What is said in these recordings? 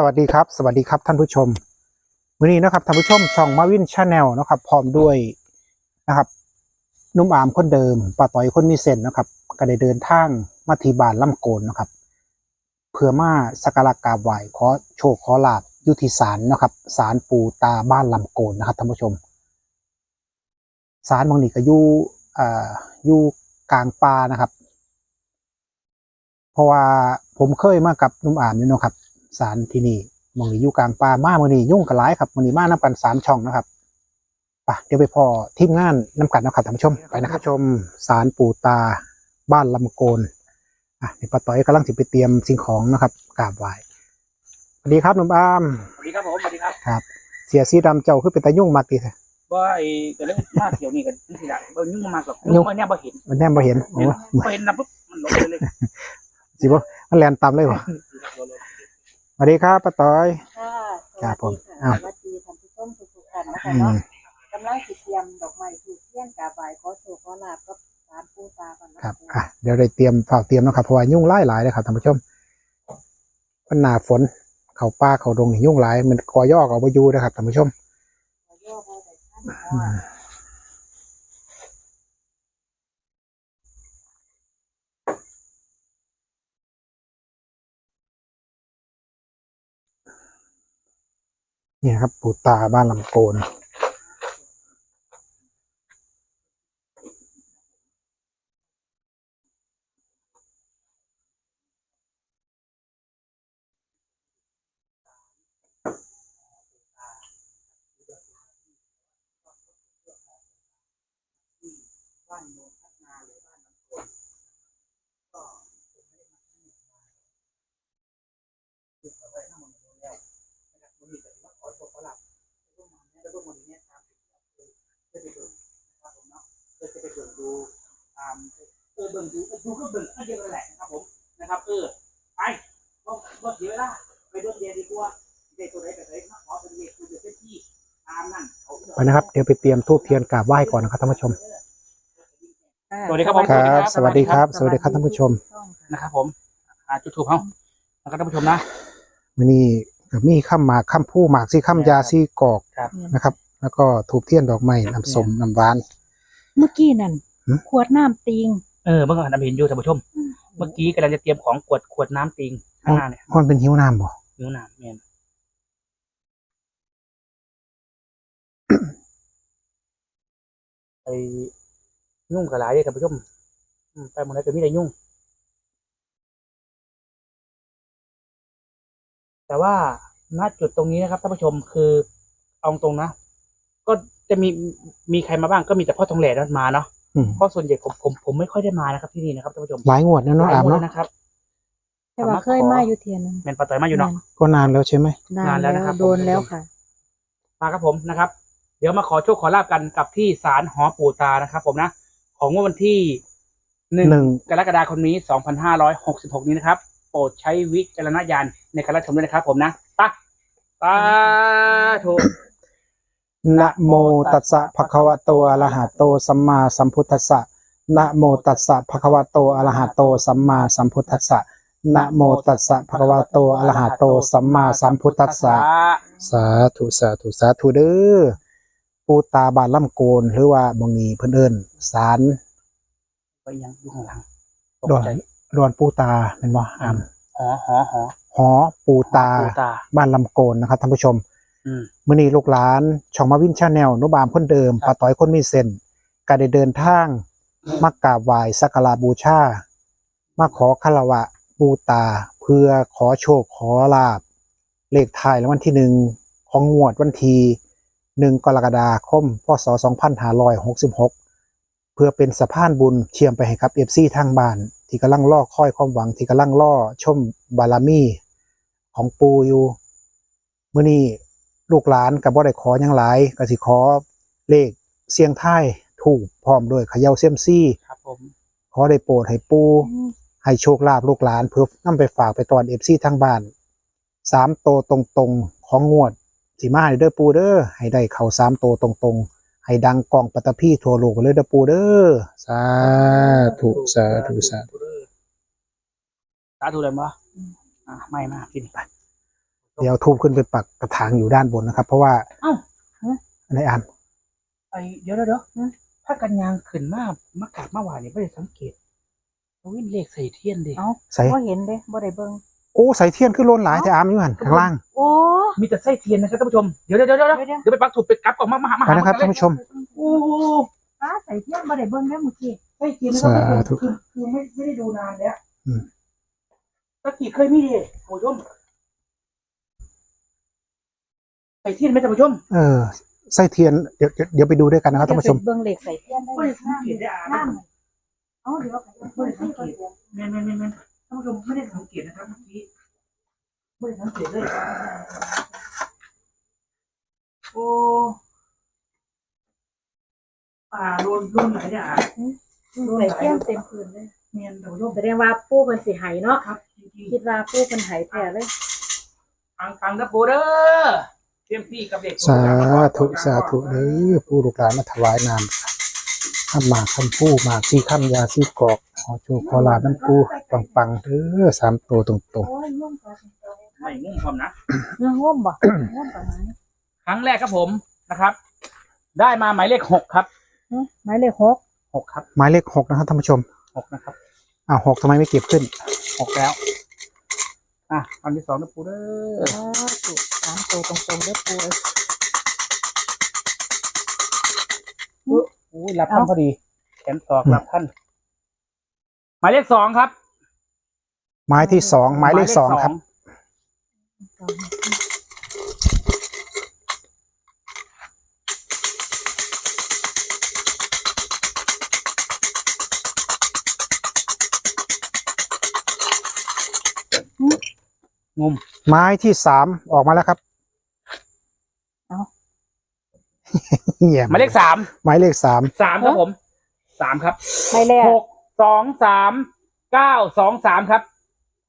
สวัสดีครับ สวัสดีครับท่านผู้ชมวันนี้นะครับท่านผู้ชมช่องมาวินชาแนลนะครับพร้อมด้วยนะครับนุ่มอามคนเดิมป้าต่อยคนมีเส้นนะครับ ก็ได้เดินทางมาที่บ้านล่ำโกนนะครับ เพื่อมาสักการะกราบไหว้ขอโชคขอลาบยุทิศาลนะครับศาลปูตาบ้านลำโกนนะครับท่านผู้ชมศาลบางนี้ก็อยู่อ่าอยู่กลางป่านะครับ เพราะว่าผมเคยมากับนุ่มอามอยู่นะครับ ศาลที่นี่หมองนี้อยู่กลางป่ามาเมื่อนี้ยุ่งกับหลายครับมื่อนี้มานับกันสามช่องนะครับไปเดี๋ยวไปพอทีมงานน้ำกันนะครับท่านผู้ชมไปนะครับชมศาลปู่ตาบ้านลำโกนอะนี่ป้าต้อยกำลังสิไปเตรียมสิ่งของนะครับกราบไหว้สวัสดีครับนุ่มอามสวัสดีครับผมสวัสดีครับครับ เสียสีดำเจ้าคือเป็นตายุ่งมากดีแท้ว่าไอ้แต่เรื่องมากเดี๋ยวนี้กันนี่สิละเบิ่งยุ่งมากกับยุ่งยุ่งเนี่ยบ่เห็นมันแน่บ่เห็นโอ้บ่เห็นนะปุ๊บมันหลงไปเลยสิบ่มันแลนต่ำเลยวะ สวัสดีครับป้าต้อย ค่ะครับผมสอ้าว วัสดีท่านผู้ชมทุกๆท่านนะอืคะเนาะมกำลังสิเตรียมดอกไม้ถูกเทียนกาบายขอโชคขอลาบกับสารปูตาก่อนนะครับอะเดี๋ยวได้เตรียมฝากเตรียมนะครับเพราะว่ายุ่งไล่หลายเลยครับท่านผู้ชมมันหนาฝนเขาป้าเขาดงนี่ยุ่งหลายมันกอย่อกับวาอยูนะครับท่านผู้ชม ขอย่อพอได้ท่านอื นี่ครับปูตาบ้านลำโกน บ้านโนนพัฒนาหรือบ้านน้ำโขงก็ผมไม่ได้มาที่นี่มาคือเอาไว้หน้ามันโดนแล้วนะครับวันนี้ก็ถือว่าขอโชคขอลาบร่วมมาเนี่ยแล้วร่วมมาเนี่ยตามติดกับคือเพื่อไปเบิ่งนะครับผมเนาะเพื่อจะไปเบิ่งดูตามเออเบิ่งดูเออดูก็เบิ่งอันเดียวกันแหละนะครับผมนะครับเออไป ก็ก็เสียเวลาไปเดินเรียนดีกว่าเด็กตัวไหนแบบไหนมาขอเป็นเด็กคือเด็กที่ตามนั่นเขาไปนะครับ เดี๋ยวไปเตรียมทูบเทียนกราบไหว้ก่อนนะครับท่านผู้ชม สวัสดีครับผม ครับ สวัสดีครับ สวัสดีครับท่านผู้ชมนะครับผมอ่าจุดถูกเขานะครับท่านผู้ชมนะวันนี้ก็มีข้ามหมากข้ามผู้หมากซี่ข้ามยาซี่กอกครับนะครับ แล้วก็ถูกเทียนดอกไม้น้ำส้มน้ำหวาน เมื่อกี้นั่นหืมขวดน้ำติง เออเมื่อก่อนเราเห็นอยู่ท่านผู้ชม เมื่อกี้กำลังจะเตรียมของขวดขวดน้ำติงข้างหน้าเนี่ยมันเป็นหิวน้ำบ่นิ้วน้ำเมนไปยุ่งกับหลายเลยท่านผู้ชมอืมไปหมดแล้วก็มีแต่ยุ่ง แต่ว่าณจุดตรงนี้นะครับท่านผู้ชมคือเอาตรงนะ ก็จะมีมีใครมาบ้างก็มีแต่พ่อทองแหล่นั้นมาเนาะอืม เพราะส่วนใหญ่ผมผมผมไม่ค่อยได้มานะครับที่นี่นะครับท่านผู้ชมหลายงวดแล้วเนาะหลายอามคนเนาะนะครับ แต่ว่าเคยมาอยู่เทียนนึงแมนปลาต่อยมาอยู่เนาะ ก็นานแล้วใช่ไหมนานแล้วนะครับ โดนแล้วค่ะ มาครับผมนะครับ เดี๋ยวมาขอโชคขอลาบกันกับที่ศาลหอปู่ตานะครับ ผมนะ ของวันที่หนึ่งหนึ่งกรกฎาคมนี้สองพันห้าร้อยหกสิบหกนี้นะครับ โปรดใช้วิจารณญาณในการรับชมด้วยนะครับ ผมนะไปะสาธุ นะโมตัสสะภะคะวะโตอะระหะโตสัมมาสัมพุทธัสสะนะโมตัสสะภะคะวะโตอะระหะโตสัมมาสัมพุทธัสสะนะโมตัสสะภะคะวะโตอะระหะโตสัมมาสัมพุทธัสสะสาธุสาธุสาธุเด้อปูตาบานล่ำโกนหรือว่าบางนีเพิ่นเอิ้นสารไปยังอยู่ข้างหลังตดอกนใจดอนปูตาเป็นบ่อามหอหอหอหอปูตาปู่ตาบ้านลำโกนนะครับท่านผู้ชมอื มมื้อนี้ลูกหลาน ช่องมาวินชาแนลนุบามคนเดิมครับป้าต้อยคนมีเส้นก็ได้เดินทางมากราบไหว้สักการะบูชามาขอคารวะปูตา เพื่อขอโชคขอลาบ เลขท้ายรางวัลที่หนึ่งของงวดวันที่หนึ่งกรกฎาคมพศ 2566 เพื่อเป็นสะพานบุญเชื่อมไปให้กับเอฟซีทางบ้าน ที่กำลังล่อคอยความหวังที่กำลังล่อชมบารมี ของปูอยู่มื้อนี้ ลูกหลานกับบ่ได้ขอหยังหลายก็สิขอเลขเสียงท้ายถูกพร้อมด้วยเขย่าเซียมซี่ ครับผม ขอได้โปรดให้ปูให้โชคลาภลูกหลานเพื่อนำไปฝากไปตอนเอฟซีทางบ้านสามโตวตรงๆของงวดสิมาให้เด้อปูเด้อให้ได้เข้าสามโตวตรงๆ ให้ดังกองปัตตภีทั่วโลกไปเลยเด้อปูเด้อสาธุสาธุสาธุสาธุเลยมั้อะไม่มากกินไป เดี๋ยวทูบขึ้นไปปักกระถางอยู่ด้านบนนะครับ เพราะว่าเอ้าอะไรอ่านไอเดี๋ยวเดี๋ยวเดี๋ยวถ้ากันยางขึ้นมากมากราบมาหวานนี่ไม่ได้สังเกตเอาวินเลขใส่เทียนดิเอ้าใส่บ่เห็นเด้บ่ได้เบิ่งโอ้ใส่เทียนขึ้นโลนหลายแต่อามอยู่หันข้างล่างโอ้มีแต่ไส้เทียนนะครับท่านผู้ชมเดี๋ยวเดี๋ยวเดี๋ยวเดี๋ยวเดี๋ยวเดี๋ยวไปปักถูกไปกลับก่อนมามาหามาไปหานะครับกัท่านเลยผู้ชมโอ้โหฟ้าใส่เทียนบ่ได้เบิ่งแล้วเมื่อกี้ไส้เทียนนะครับสาธุคือคือไม่ไม่ได้ดูนานแล้วอืมตะกี้เคยมีดิท่านผู้ชมใส่ เทียนไหมท่านผู้ชมเออใส่เทียนเดี๋ยวเดี๋ยวเดี๋ยวไปดูด้วยกันนะครับท่านผู้ชมเดี๋ยวไปเบิ่งเหล็กใส่เทียนได้ไม่ได้สังเกตได้อ่านน้ำเอ้าเดี๋ยวไปเบิ่งที่ก่อนเดี๋ยวแม่นแม่นแม่นแม่นท่านผู้ชมไม่ได้สังเกตนะครับเมื่อกี้ไม่ได้สังเกตเลยโอ้อ่าโดนโดนไหนเนี่ยอะใส่เทียนเต็มพื้นเลยเมียนท่านผู้ชมแสดงว่าปู่เพิ่นสิให้เนาะครับจริงคิดว่าปู่เพิ่นให้แท้เลย ๆปังปังนะโบเดอร์ เตรียมที่กับเด็กสาธุสาธุเด้อผู้ลูกหลานมาถวายนามข้ามหมากข้ามผู้หมากซี่ข้ามยาซี่กรอกขอโชคขอลาบน้ำปูปังปังๆเด้อสามตัวตรงโอ้ยงุ่มก่อนไม่งุ่มความนะเนื้องุ่มบ่งุ่มประมาณนี้ครั้งแรกครับผมนะครับ ได้มาหมายเลขหกครับหึหมายเลขหกหกครับๆหมายเลขหกนะครับท่านผู้ชมหกนะครับอ้าวหกทำไมไม่เก็บขึ้นหกแล้ว อะอันที่สองนะปูเดอเอร์อสุดสามตัวตรงๆเด้อปู่เอ้ยอุ้ยรับท่านพอดีแขนศอกรับท่านหมายเลขสองครับหมายที่สองหมายเลขสองครับง มไม้ที่สามออกมาแล้วครับเงียบหมายเลขสามหมายเลขสามสามครับผมสามครับหมายเลขหกสองสามเก้าสองสามครับ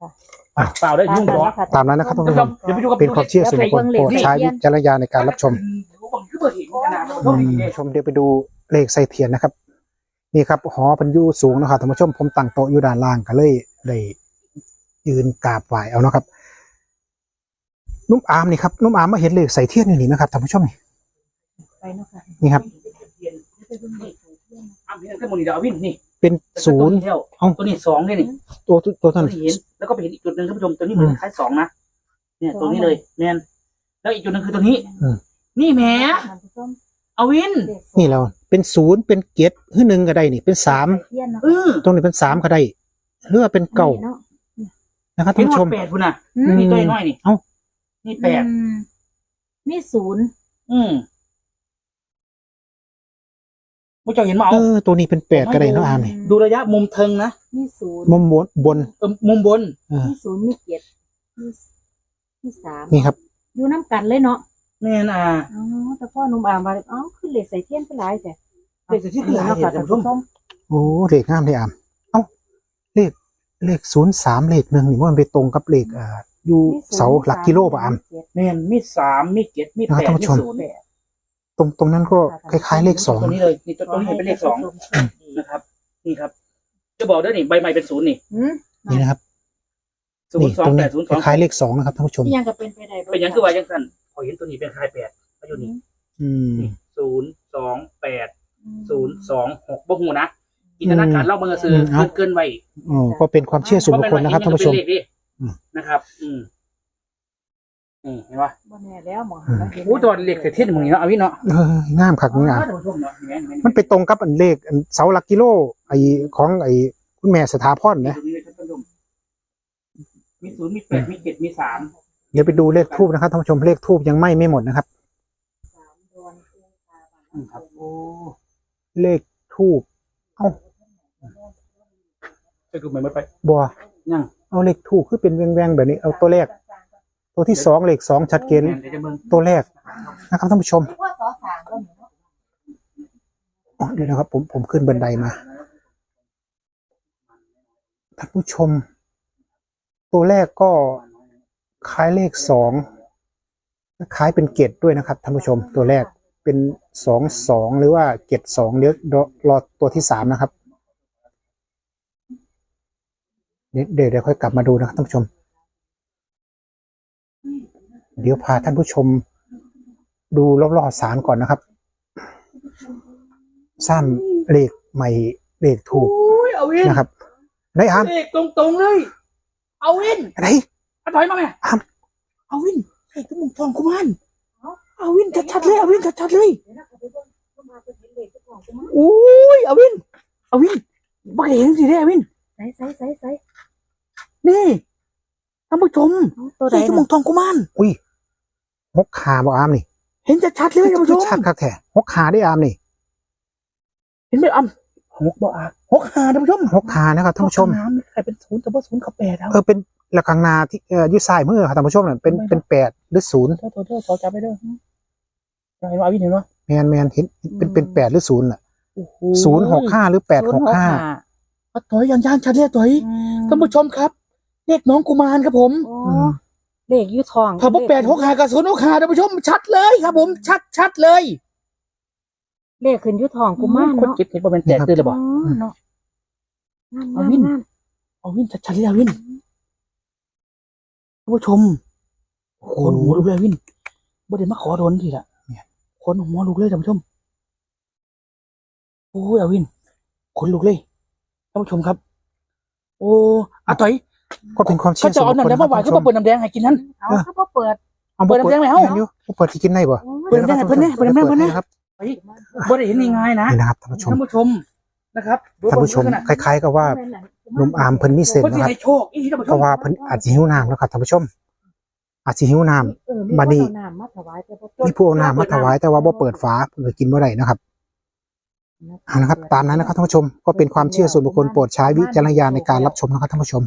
ค่ะอะเปล่าได้ตามยุ่งนั้นหัวนะคะตามนั้นนะครับท่านท่านผู้ผู้ชชมมเดี๋ยวไปดูกับเป็นความเชื่อส่วนบุคคลโปรดใช้วิจารณญาณในการรับชมผมคือเปิดหินขนาดนั้นอืมชมเดี๋ยวไปดูเลขใส่เทียนนะครับ นี่ครับหอเพันอยูสูงนะครับท่านผู้ชมผมตั้งโต๊ะอยู่ด้านล่างก็เลยได้ยืนกราบไหวเอาเนาะครับ นุ่มอามนี่ครับนุ่มอามมาเห็นเลขใส่เทียนอยู่นี่นะครับท่านผู้ชมนี่ไปเนาะค่ะนี่ครับไปเบิ่งเลขใส่เทียนนะอ้าวนี่ก็มูลนิธิเอาวินนี่เป็นศูนย์เท่าเอ้าตัวนี้สองเนี่ยนี่ตัวตัวตัวตัท่าวนนี้เห็นแล้วก็ไปเห็นอีกจุดหนึ่งท่านผู้ชมตัวนี้เหมือนคล้ายสองนะเนี่ยตัวนี้เลยแมนแล้วอีกจุดหนึ่งคือตัวนี้อืมนี่แหมท่านผู้ชมเอาวินเลขสองนี่แล้วเป็นศูนย์เป็นเกตหรือหนึ่งก็ได้นี่เป็นสามใส่เทียนเนาะเออตรงนี้เป็นสามก็ได้หรือว่าเป็นเก่านี่เนาะนะครับเห็ท่านนว่าผู้ชมแปดคุณน่ะอืม นี่ตัวน้อยนี่เอ้า นี่แปดอืมมีศูนย์อืมผู้เจ้าเห็นมาเอเอาอตัวนี้เป็นแปดก็ได้เนาะอามนี่ดูระยะมุมเทิงนะมีศูนย์มุมบนบนเออมุมบน เออมีศูนย์มีเกียรติมีมีสามนี่ครับ อยู่น้ำกันเลยเนาะแม่นอะ อ๋อแต่พ่อหนุ่มอ่านมาเอ้าขึ้นเหล็กใส่เทียนไปหลายแต่เลขที่คือหลายเนาะเห็นค่ะท่าท่านนผู้ชผู้มชม โอ้เลขงามเลยอามเอ้าเลขเลขศูนย์สามเลขหนึ่งนี่ว่ามันไปตรงกับเลขอ่า อยู่เสาหลักกิโลป่ะอาม แม่นมีสามมีเจ็ดมีนะครับแปดท่านผู้มีชม ศูนย์ตรงตรงนั้นก็คล้ายๆเลขสองตัวนี้เลยนี่ตัวนี้เป็นเลขสองนะครับ นี่ครับ จะบอกด้วยนี่ใบใหม่เป็นศูนย์นี่อืมนี่นะครับศูนนี่ย์สอตงรงแปนี้ดศูนย์คสองล้ายๆเลขสองนะครับท่านผู้ชม ที่ยังก็เป็นไปได้บ่เป็นหยังคือว่ายังสั้นพอเห็นตัวนี้เป็นคลายแปดมาอยู่นี่อืม ศูนย์สองแปดอืมศูนย์สองหกบ่หูนะอินทนาการเล่าเมืองซื้ออืมเอาเกินเกินไว้อ๋อก็เป็นความเชื่อส่วนบุคคลนะครับท่านผู้ชม เพระเป็เลขดิอืม นะครับ อืมนี่เห็นปะบ่แน่แล้วหมออืมเห็นโอ้ตัวเลขเศรษฐีมึงนี่เนาะเอาวิเนาะเอองามคักงามท่านผู้ชมเนาะเห็นไหมเห็นไหมมันไปตรงกับอันเลขอันเสาหลักกิโล ไอของไอคุณแม่สถาพรนะตรงนี้เลยท่านผู้ชมมีศูนย์มีแปดมีเจ็ดมีสามเดี๋ยวไปดูเลขทูบนะครับท่านผู้ชมเลขทูบยังไหม่ไม่หมดนะครับสามดวงเทียนตาบ้านอืมครับโอ้เลขทูบเอ้าจะดูเหมือนมันไปบัวยัง เอาเลขทูบคือเป็นแวงๆแบบนี้เอาตัวแรก ตัวที่สองเลขสองชัดเจนเดี๋ยวจะเบิ่งตัวแรกนะครับท่านผู้ชมพ่อสอสามก็มีเนาะอ๋อเดี๋ยวนะครับ ผมผมขึ้นบันไดมาท่านผู้ชม ตัวแรกก็คล้ายเลขสองคล้ายเป็นเกตด้วยนะครับท่านผู้ชมตัวแรกเป็นสองสองหรือว่าเกตสองเดี๋ยวรอรอตัวที่สามนะครับ เดี๋ยวเดี๋ยวเดี๋ยวค่อยกลับมาดูนะครับท่านผู้ชม เดี๋ยวพาท่านผู้ชม ดูรอบๆศาลก่อนนะครับซ้ำเลขใหม่เลขถูกโอ้ยเอาวินนะครับได้อามเลขตรงๆเลย เอาวินอะไรเอาถอยมาแม่อ้ำเอาวินเลขตุ้มทองกุมารเอาวินชัดๆเลยเอาวินชัดๆเลยเดี๋ยวนะเขาไปเบิ่งเข้ามาเป็นเห็นเลขเจ้าของกูมั้งโอ้ยเอาวินเอาวินบักเห็นสิเด้อวินใส่ใส่ใส่ใส่นี่ท่านผู้ชมเอาตัวเลใดขตุ้มน่ะทองกุมารอุ้ยหกขาบอกอามนี่ เห็นชัดๆเลยท่านผู้ชมชัดครับแท้หกขาได้อามนี่ เห็นไหมอ่ำหกบ่อะหกหาท่านผู้ชมหกขานะครับท่านผู้ชมน้ำใครเป็นศูนย์แต่ว่าศูนย์กับแปดเอาเออเป็นละกังนาที่เอ่ออยุซ้ายมือครับท่านผู้ชมน่ะเป็นเป็นแปดหรือศูนย์โทษโทษโทษขอจับไปเด้อเห็นว่าเอาวินเห็นว่าแมนแมนเห็นเป็นเป็นแปดหรือศูนย์น่ะโอ้โศูนย์หกห้าหรือแปดหกห้า อะถอยอย่างย่างชัดเลยถอยท่านผู้ชมครับเลขน้องกุมารครับผมโอ้เลขอยูทองถ้าบอกแปดหกหากับศูนย์หกหาท่านผู้ชมชัดเลยครับ ผมชัดชัดเลย เลขขึ้นอยูทองกูมารคนเนาะเก็บเห็นว่าเป็นแตกตื่นเลยบ่อ๋อเนาะงามเอางามวินงามเอาวินชัดชัดเลยเอาวินท่านผู้ชมคนหัวลุกเลยวินบ่ได้มาขอโดนทีละคนหัวลุกเลยท่านผู้ชมโอ้ยเอาวินคนลุกเลย ท่านผู้ชมครับ โอ้อาต่อยก็เป็นความเชื่เขาอจะส่วนเอาบุคน้ำคแดลงมาหวานท่เขานมาเปิดน้ำแดงให้กินนั้นเอาเขาบ่เปิดเอาเปิดน้ำแดงไหมเอ้าแม่นอยู่เปิดที่กินได้บ่โอ้ยเปิดน้ำแดงให้เพิ่นเนี่ยเปิดน้ำแดงเพิ่นเนี่ยครับบ่ได้เห็นง่ายๆนะนี่นะครับท่านผู้ชมท่านผู้ชมนะครับท่านผู้ชมคล้าย ๆ กับว่าหนุ่มอาร์มเพิ่นมีเส้นเพิ่นสินะครับให้โชคอีท่านผู้ชเพราะมว่าเพิ่นอาจจะหิวน้ำนะครับท่านผู้ชม อาจจะหิวน้ำเออบัดนี้มีคนเอาน้ำมาถวายแต่บ่เปิดมีผู้เอาน้ำมาถวายแต่ว่าบ่เปิดฝาเพิ่นก็กินบ่ได้นะครับ เอานะครับตามนั้นนะครับท่านผู้ชมก็เป็นความเชื่อส่วนบุคคลโปรดใช้วิจารณญาณในการรับชมนะครับท่านผู้ชม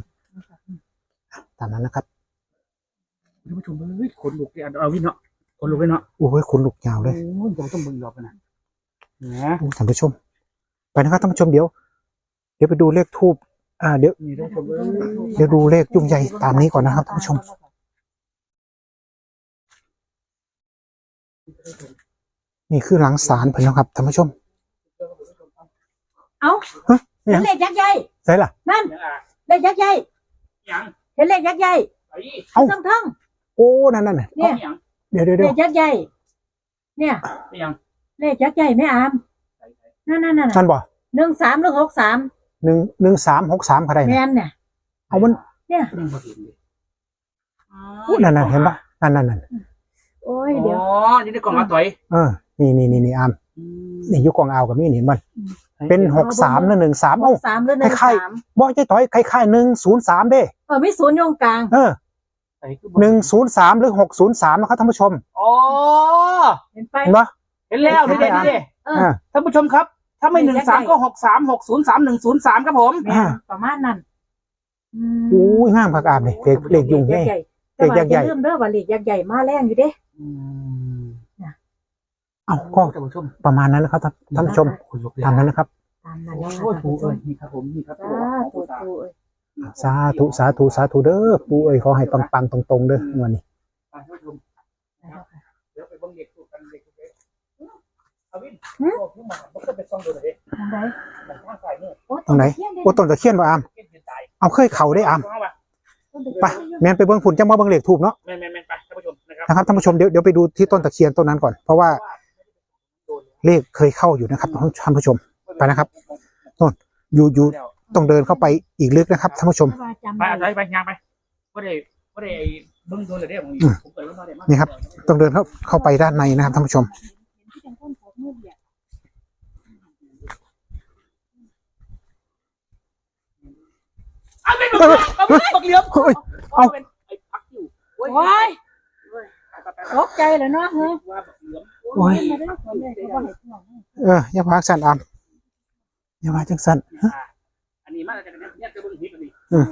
ตามนั้นนะครับท่านผู้ชมเฮ้ยขนลุกเลยเอาวินเนาะขนลุกเลยเนาะโอ้ยขนลุกยาวเลยโอ้ยผมต้องเบิ่งรอบกันนะนะท่านผู้ชม ไปนะครับท่านผู้ชมเดี๋ยว เดี๋ยวไปดูเลขทูบอ่าเดี๋ยวนี่ท่านผู้ชมเอ้ยเดี๋ยวดูเลขยุ่งใหญ่ตามนี้ก่อนนะครับท่านผู้ชมนี่คือหลังศาลเพิ่นนะครับท่านผู้ชม เอาฮะเนี่เห็ยนเลขยักษ์ใหญ่ใช่ล่ะนั่นยังอะเลขยักษ์ใหญ่ยังเห็นเลขยักษ์ใหญ่ไปเอ้าทั้งทั้งโอ้นั่นนั่นน่ะๆเนี่ยยังเดี๋ยวเดี๋ยวเลเดี๋ยวขยักษ์ใหญ่เนี่ยไปยังเลขยักษ์ใหญ่ไม่อามนั่นนั่นนั่นนั่นบ่หนึ่งสามหรือหกสามหนึ่งหนึ่งสามหกสามก็ได้แมนะนเนี่ยเอามันเนี่ยยังบ่เห็นเลยโอ้นั่นน่ะเห็นปะนั่นนั่นนั่นโอ้ยอ๋เดี๋ยวอนี่ได้กล่องมาต่อยเออนี่นี่นี่นี่อามนี่อยุกองเอากับมีนี่เห็นมัน เป็นหกสามหรือหนึ่งสามหเอ้ากสามหรือหนึ่งคล้ายสามบ่ใช่ต่อยคล้ายๆหนึ่งศูนย์สามเด้เออมีศูนย์โยงกลางเออหนึ่งศูนย์สามหรือหกศูนย์สามนะครับท่านผู้ชมอ๋อเห็นไปเห็นปะเห็นแล้วนี่เด็นี่เด็เอออ่าท่านผู้ชมครับ ถ้าไม่หนึ่งสามก็หกสามหกศูนย์สามหนึ่งศูนย์สามครับผมแม่นประมาณนั้นอืมโอ้ยงามพักอามเลยเลขเลขยุ่งเลแน่ขใหญ่เลขยักษ์ใหญ่แต่ว่าอย่าลืมเด้อว่าเลขยักษ์ใหญ่มาแรงอยู่เด้ เอ้าก็ท่านผู้ชมประมาณนั้นนะครับท่านท่านผู้ชมขนลุกเลยตามนั้นนะครับตามนั้นโอ้นะโหคะปูเอ้ยนี่ครับผมนี่ครับสาธุสาธุเอ้ยสาธุสาธุสาธุเด้อปู่เอ้ยขอให้ปังๆตรงๆเด้อวันนี้ท่านผู้ชมเดี๋ยวไปเบิ่งเด็กถูกกันเด็กถูกเด็กเอาวินโอ้ยมามันก็เป็นซองดูเลยทางใดมันข้างใส่เนี่ยโอ้ตรงไหนเทียนเด้โอ้ต้นตะเคียนบ่อามเก็บยืนตายเอาเคยเข่าได้อามต้นตะไปเคียนแมนไปเบิ่งผุนจังมาเบิ่งเลขทูบเนาะแม่แม่แม่ไปท่านผู้ชมนะครับ นะครับท่านผู้ชมเดี๋ยวเดี๋ยวไปดูที่ต้นตะเคียนต้นนั้นก่อนเพราะว่า เลขเคยเข้าอยู่นะครับท่านผู้ชมไปนะครับอยู่อยู่ต้องเดินเข้าไปอีกลึกนะครับท่านผู้ชมว่าจำไปได้เอาไปไปยางไปว่าได้ว่าได้เบิ่งโดนเลยเด้ผมผมเปิดมาได้นี่ครับ ต้องเดินเข้าเข้าไปด้านในนะครับท่านผู้ชมเห็นที่เป็นต้นผมมืดเนี่ยเอาไปเอาไปปักเหลี่ยมเฮ้ยเอาเป็นไอ้พักอยู่โอ้ยตกใจเลยเนาะเฮ้ย ว่าปักเหลี่ยมโอ้ยมาได้ผลเลยเขาบอกให้ห่วงเอออย่าพากสันอามอย่าพากจังสันฮะอันนี้มาจากเนี่ยจะเบิ่งฮิปอันนี้อืม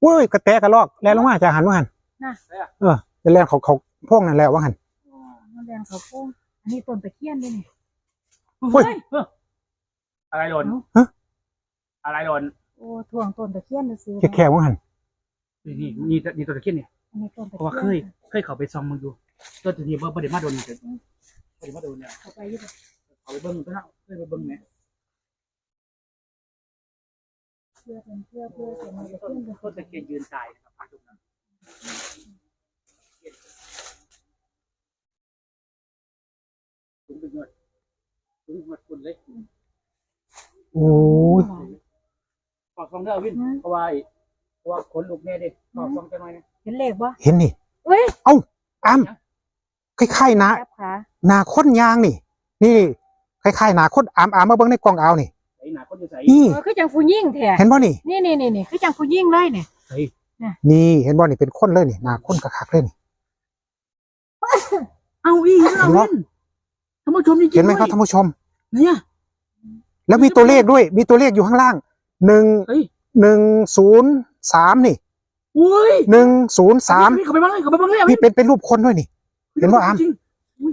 เว้ยกระแตกระลอก แลนลงมาจากหันว่าหันเออ จะแลนเขาเขาพวกนั่นแหละว่าหันมันแดงเขาโค้งอันนี้ต้นตะเคียนด้วยนี่เฮ้ยอะไรหล่นฮะอะไรหล่นโอ้ถ่วงต้นตะเคียนซื้อแค่แค่ว่าหันนี่นี่นี่นี่ตัวตะเคียนเนี่ยอันนี้ต้นเพราะว่าเคยเคยเขาไปซองมึงดูตัวตะเคียนว่าประเดี๋ยวมาโดนนี่เกิดประเดี๋ยวมาโดนเนี่ยเข้าไปอยี่เขาไปเบิ้งตัวนั้นเคยไปเบิ้งเนี่ยเพื่อเป็นเพื่อเพื่อเป็นอะไรต้นขึ้นต้นตะเคียนยืนตายนะครับตรงนั้น งเป็นยอดสูงยอดคุณเลยโอ้ยขอซองเด้อวินเพราะว่าเพราะว่าขนลุกแน่ดิขอซองจะน้อยนะเห็นเลขปะเห็นนี่เอ้ยอามคล้ายๆนะจับขาหนาค้นยางนี่ นี่คล้ายๆหนาค้นอามอามมาเบิ่งในกล่องเอานี่ไอ้หนาคนอยู่ใส่นี่เออคือจังฟูยิ่งแท้เห็นบ่นี่นี่นี่นี่นี่คือจังฟูยิ่งเลยเนี่ยใส่นี่เห็นบ่นี่เป็นคนเลยนี่หนาค้นคักๆเลยนี่เอาอีกแล้ววิน ท่านผู้ชมจริงๆเห็นไหมครับด้วยท่านผู้ชม เนี่ย แล้วมีตัวเลขด้วย มีตัวเลขอยู่ข้างล่างหนึ่งเฮ้ยหนึ่งศูนย์สามนี่อุ้ยหนึ่งศูนย์สามเขาไปบ้างเลยเขาไปบ้างเลยนี่เป็นเป็นรูปคนด้วยนี่ เห็นว่าอามจริงๆอุ๊ย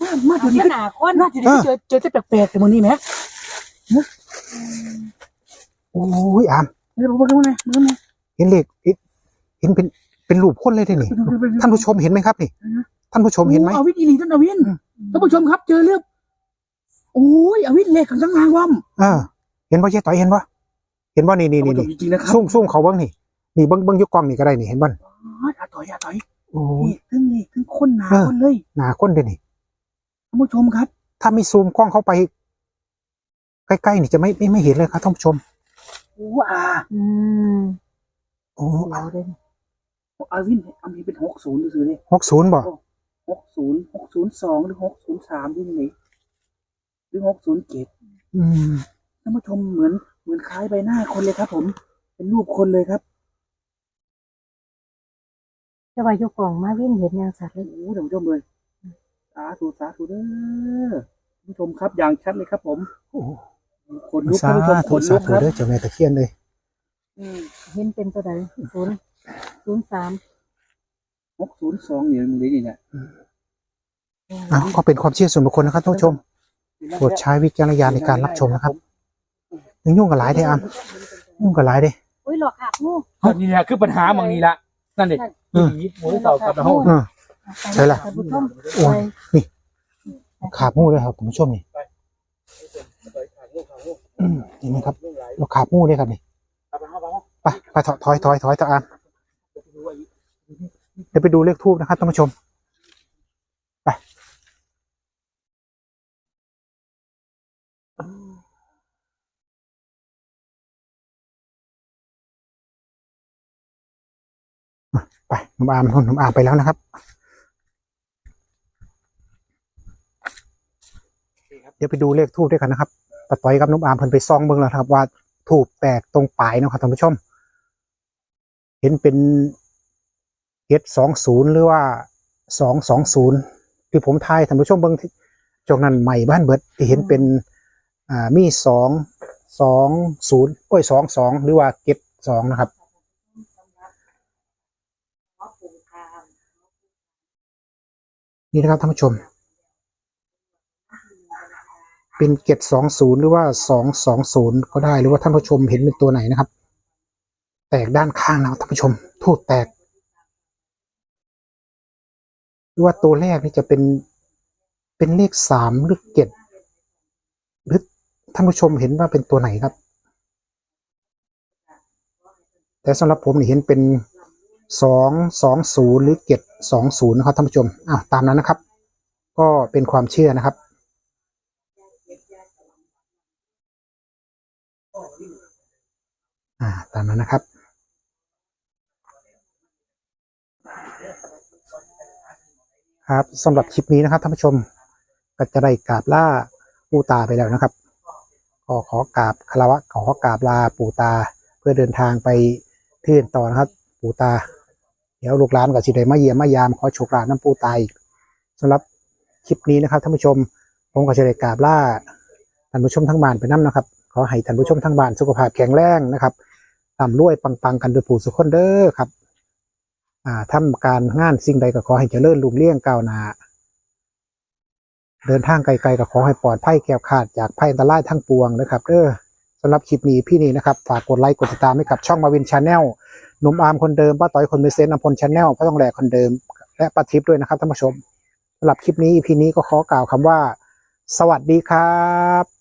มามาเดี๋ยวนี้ขนาดคนน่าจะได้เจอเจอแต่แปลกๆแต่มื้อนี้ไหมโอ้ยอามเดี๋ยวบอกกันไงบอกกันไงเห็นเลขเห็นเห็นเป็นเป็นรูปคนเลยด้วยนี่ท่านผู้ชมเห็นไหมครับนี่ท่านผู้ชมเห็นไหมอาวินอีลีท่านอาวินอืม ท่านผู้ชมครับเจอเรื่องโอ้ยอาวินเลขข้างล่างว่ำเออเห็นป่ะเจ๊ต่อยเห็นป่ะเห็นป่ะนี่นี่นี่ท่านนี่ผู้ชมจริงๆนะครับซุ่มซุ่มเขาเบิ้งนี่นี่เบิ้งเบิ้งอยุกกล้องนี่ก็ได้นี่เห็นป่ะอ๋ออาต่อยอาต่อยโอ้ยนี่ทั้งเลขทั้งคนหนาเออคนเลยหนาคนเด่นนี่ท่านผู้ชมครับ ถ้าไม่ซูมกล้องเข้าไปใกล้ๆนี่จะไม่ไม่ไม่เห็นเลยครับท่านผู้ชมโอ้อาอืมโอ้เสียวเลยอาวินอามีเป็นหกศูนย์ดูสิเลยหกศูนย์บ่ หกศูนย์หกศูนย์สองหรือหกศูนย์สามที่ไหนหรือหกศูนย์เจ็ดอืมท่านผู้ชมเหมือนเหมือนคล้ายใบหน้าคนเลยครับ ผม เป็นรูปคนเลยครับจะว่าอยู่กล่องมาวิ่งเห็นยังสัตว์เลยโอ้โหท่านผู้ชมเลยสาธุสาธุเด้อท่านผู้ชมครับอย่างชัดเลยครับผมโอ้คนลุกสาท่านผู้ชมขธุนลุสากธุครับเด้อเจ้าแม่ตะเคียนเลยอืมเห็นเป็นตัวใดศูนย์ศูนย์สาม หกศูนย์สองเนี่ยมึงเลยนี่เนี่ยอะก็เป็นความเชื่อส่วนบุคคลนะครับท่านผู้ชมโปรดใช้วิจารณญาณในการรับชมนะครับยังยุ่งกับหลายเด้ออามยุ่งกับหลายเด้อุ้ยหลอกหักงูนี่แหละคือปัญหาบางนี้ละนั่นเด็กอืมหมูเต่ากับห้องอืมใช่ล่ะท่านผู้ชมโอ้ยนี่ขาบงูเลยครับท่านผู้ชมนี่อืมเห็นไหมครับเราขาบงูเลยครับนี่ไปไปถอยถอยถอยถอยถอยอาม เดี๋ยวไปดูเลขทูบนะครับท่านผู้ชม ไป ไปหนุ่มอามหนุ่มอามไปแล้วนะครับเดี๋ยวไปดูเลขทูบด้วยกันนะครับปะต้อยกับหนุ่มอามเพิ่นไปซองเบิ่งแล้วครับ ว่าทูบแตกตรงปลายนะครับท่านผู้ชม เห็นเป็น เอสสองศูนย์หรือว่าสองสองศูนย์ที่ผมทายท่านผู้ชมเบิ่งที่จงนั้นใหม่บ้านเบิดที่เห็นเป็นอ่ามีสองสองศูนย์โอ้ยสองสองหรือว่าเก็ดสองนะครับนี่นะครับท่านผู้ชม เป็นเกตสองศูนย์หรือว่าสองสองศูนย์ก็ได้หรือว่าท่านผู้ชมเห็นเป็นตัวไหนนะครับ แตกด้านข้างนะครับท่านผู้ชมทูดแตกห รือว่าตัวแรกนี่จะเป็นเป็นเลขสามหรือเกตหรือท่านผู้ชมเห็นว่าเป็นตัวไหนครับ แต่สำหรับผมเห็นเป็นสองสองศูนย์หรือเกตสองศูนย์นะครับท่านผู้ชมอ้าวตามนั้นนะครับ ก็เป็นความเชื่อนะครับอ่าตามนั้นนะครับ ครับสำหรับคลิปนี้นะครับท่านผู้ชมก็จะได้กราบล่าปู่ตาไปแล้วนะครับก็ขอกราบคารวะขอกราบลาปู่ตาเพื่อเดินทางไปที่อื่นต่อนะครับ ปู่ตา เดี๋ยวลูกหลานกับสิได้มาเยี่ยมมายามขอโชคลาภน้ำปู่ตาอีกสำหรับคลิปนี้นะครับท่านผู้ชมผมก็จะได้กราบล่าท่านผู้ชมทั้งบ้านไปน้ำนะครับ ขอให้ท่านผู้ชมทั้งบ้านสุขภาพแข็งแรงนะครับร่ำรวยปังๆกันโดยผู้สุขคนเด้อครับ อ่าทำการงานสิ่งใดก็ขอให้เจริญรุ่งเรืองก้าวหน้าเดินทางไกลๆก็ขอให้ปลอดภัยแก้วขาดจากภัยอันตรายทั้งปวงนะครับเด้อสำหรับคลิปนี้พี่นี่นะครับฝากกดไลค์กดติดตามให้กับช่องมาวินชาแนลหนุ่มอาร์มคนเดิมป้าต่อยคนมีเซนอพลชาแนลพ่อต้องแหลกคนเดิม และป้าทิพย์ด้วยนะครับท่านผู้ชมสำหรับคลิปนี้ EP นี้ก็ขอกล่าวคำว่า สวัสดีครับ